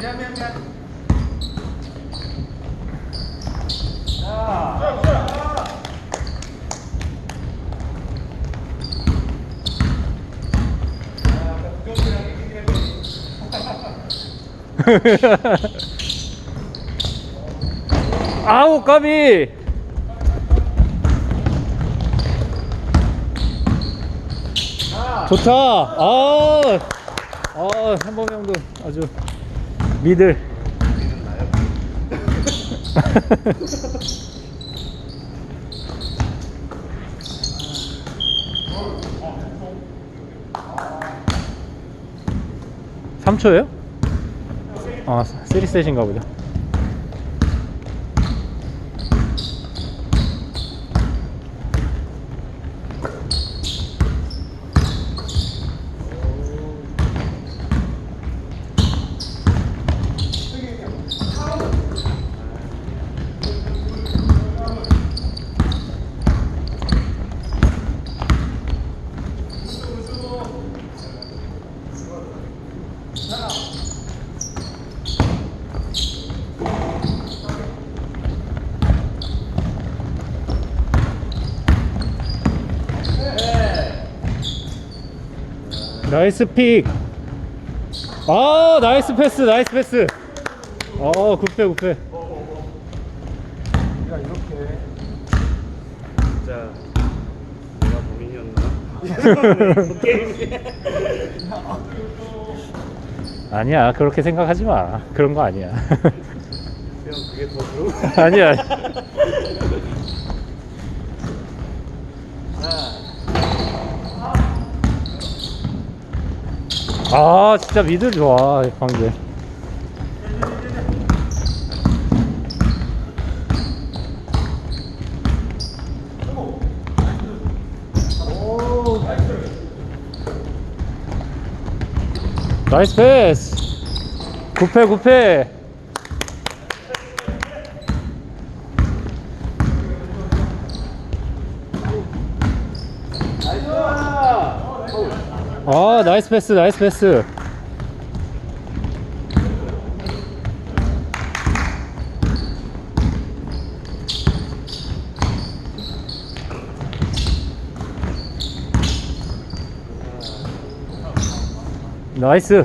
미안 미안 미안 아우 까비. 좋다. 아, 아 한범 형도 아주 미들 삼초예요 아 3셋인가 보다 나이스 픽. 아, 나이스 패스, 나이스 패스. 어, 굿패, 굿패. 진짜 내가 범인이었나? 게임이 아니야, 그렇게 생각하지 마. 그런 거 아니야. 그냥 그게 더 그런 거 아니야. 아, 진짜 미들 좋아, 방금. 나이스 패스. 굿패, 굿패. 아 나이스 패스 나이스 패스. 나이스.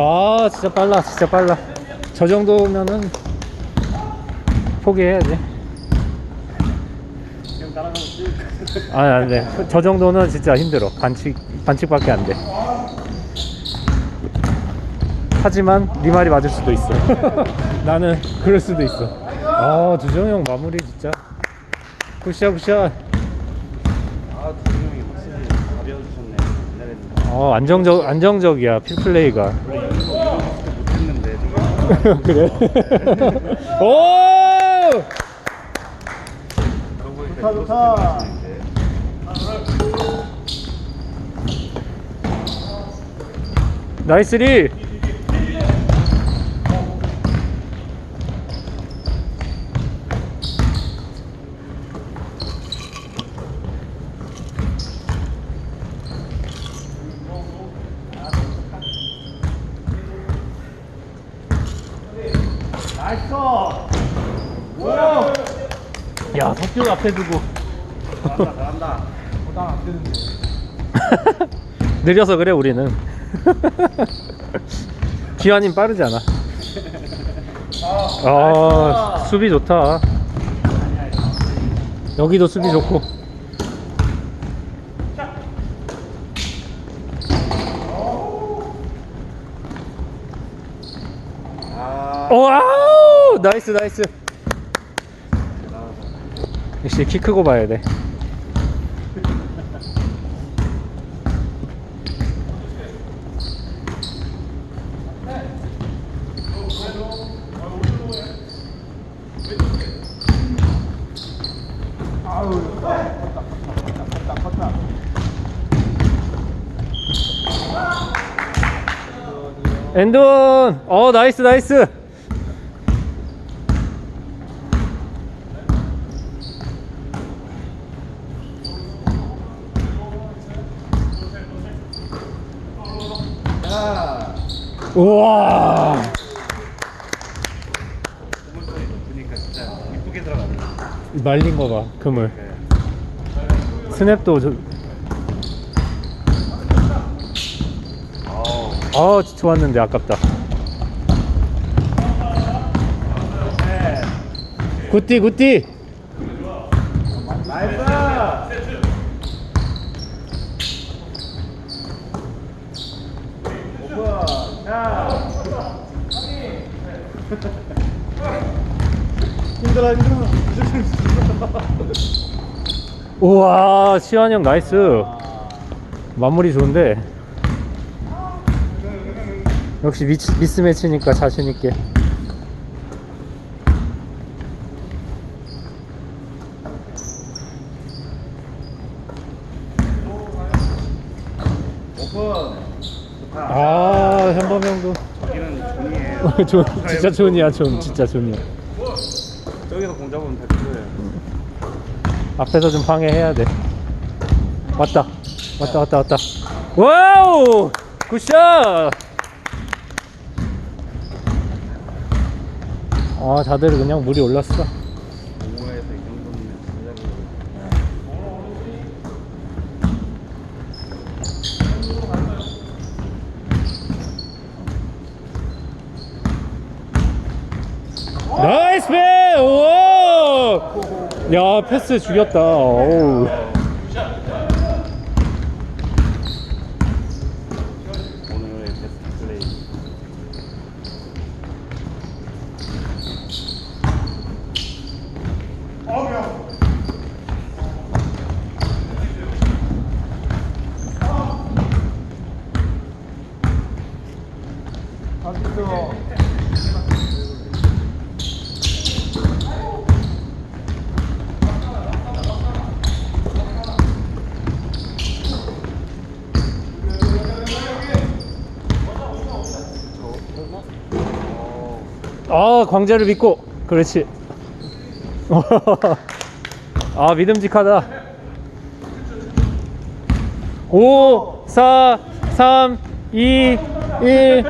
아 진짜 빨라 진짜 빨라 저 정도면은 포기해야지. 그냥 따라가면 쭉 아니 안돼. 저 정도는 진짜 힘들어. 반칙 반칙밖에 안 돼. 하지만 네 말이 맞을 수도 있어. 나는 그럴 수도 있어. 아 두정형 마무리 진짜. 굿샷 굿샷. 아 두명이 확실히 가벼워지셨네. 옛날에는. 어 안정적 안정적이야 필플레이가 원래 이런 거 이런 거 못했는데 좀 그래. 오! 그러고 보니까 좋다 좋다. 나이스 리 나이스 야, 석규 앞에 두고 잘한다 잘한다 나안 되는데 느려서 그래 우리는. 기환님 빠르잖아. 아, 수비 좋다. 여기도 수비 좋고. 와우 나이스 나이스. 역시 키 크고 봐야 돼. 엔돈 어 나이스 나이스. 우와 그물 소리 높으니까 진짜 이쁘게 들어가네. 말린 거 봐 그물 네. 스냅도 저, 어우. 아 좋았는데 아깝다 네. 굿띠 굿띠 나이스. 오픈. 자. 힘들어 힘들어. 우와 시환이 형 나이스 마무리 좋은데 역시 미스, 미스매치니까 자신있게 오픈. 좋다. 아 현범 형도 여기는 존, 진짜 존이야 존 진짜 존이야. 저기서 공 잡으면 100%예요. 앞에서 좀 방해해야 돼. 왔다. 왔다 왔다 왔다. 와우! 굿샷! 아 다들 그냥 물이 올랐어 공모에서 이 정도면 진짜로. 나이스 패! 오! 야, 패스 죽였다. 오우. 오늘의 베스트 플레이. 아, 광재를 믿고. 그렇지. 아, 믿음직하다. 5, 4, 3, 2, 1.